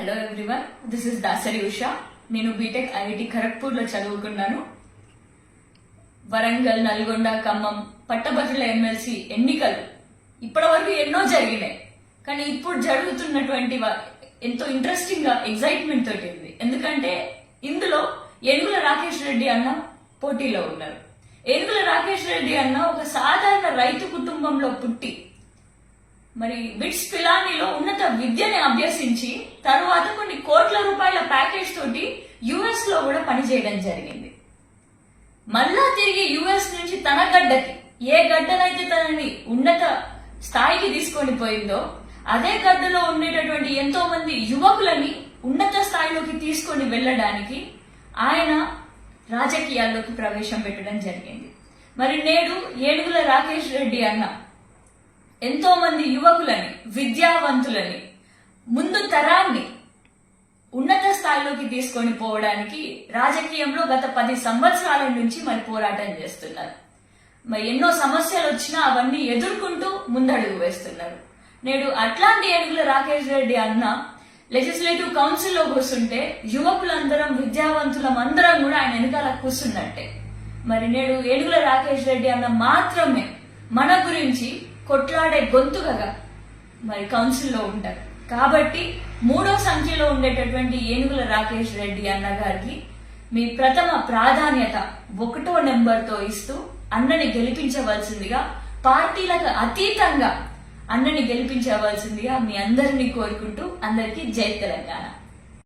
Hello everyone this is Dasari Usha నేను BTech IIT ఖరగ్పూర్లో చదువుకున్నాను. వరంగల్ నల్గొండ ఖమ్మం పట్టభద్రుల ఎమ్మెల్సీ ఎన్నికలు ఇప్పటివరకు ఎన్నో జరిగినాయి. కానీ ఇప్పుడు జరుగుతున్నటువంటి వ- ఎంతో ఇంట్రెస్టింగ్గా ఎగ్జైట్మెంట్ తోటి ఉంది. ఎందుకంటే ఇందులో ఏనుగుల రాకేష్ రెడ్డి అన్న పోటీలో ఉన్నారు. ఏనుగుల రాకేష్ రెడ్డి అన్న ఒక సాధారణ రైతు కుటుంబంలో పుట్టి మరి విట్స్ పిలానీలో ఉన్నత విద్యని అభ్యసించి తరువాత కొన్ని కోట్ల రూపాయల ప్యాకేజ్ తోటి యుఎస్లో కూడా పనిచేయడం జరిగింది. మళ్ళా తిరిగి యుఎస్ నుంచి తన గడ్డకి ఏ గడ్డనైతే తనని ఉన్నత స్థాయికి తీసుకొని పోయిందో అదే గడ్డలో ఉండేటటువంటి ఎంతో మంది యువకులని ఉన్నత స్థాయిలోకి తీసుకొని వెళ్ళడానికి ఆయన రాజకీయాల్లోకి ప్రవేశం పెట్టడం జరిగింది. మరి నేడు ఏడుగుల రాకేష్ రెడ్డి అన్న ఎంతో మంది యువకులని విద్యావంతులని ముందు తరాన్ని ఉన్నత స్థాయిలోకి తీసుకొని పోవడానికి రాజకీయంలో గత పది సంవత్సరాల నుంచి మరి పోరాటం చేస్తున్నారు. మరి ఎన్నో సమస్యలు వచ్చినా అవన్నీ ఎదుర్కొంటూ ముందడుగు వేస్తున్నారు. నేడు అట్లాంటి ఏనుగుల రాకేష్ రెడ్డి అన్న లెజిస్లేటివ్ కౌన్సిల్లో కూర్చుంటే యువకులందరం విద్యావంతులం అందరం కూడా ఆయన వెనకాల కూర్చున్నట్టే. మరి నేడు ఏనుగుల రాకేష్ రెడ్డి అన్న మాత్రమే మన గురించి కొట్లాడే గొంతుకగా మరి కౌన్సిల్లో ఉంటారు. కాబట్టి మూడో సంఖ్యలో ఉండేటటువంటి ఏనుగుల రాకేష్ రెడ్డి అన్న గారికి మీ ప్రథమ ప్రాధాన్యత ఒకటో నెంబర్తో ఇస్తూ అన్నని గెలిపించవలసిందిగా పార్టీలకు అతీతంగా అన్నని గెలిపించవలసిందిగా మీ అందరినీ కోరుకుంటూ అందరికీ జై తెలంగాణ.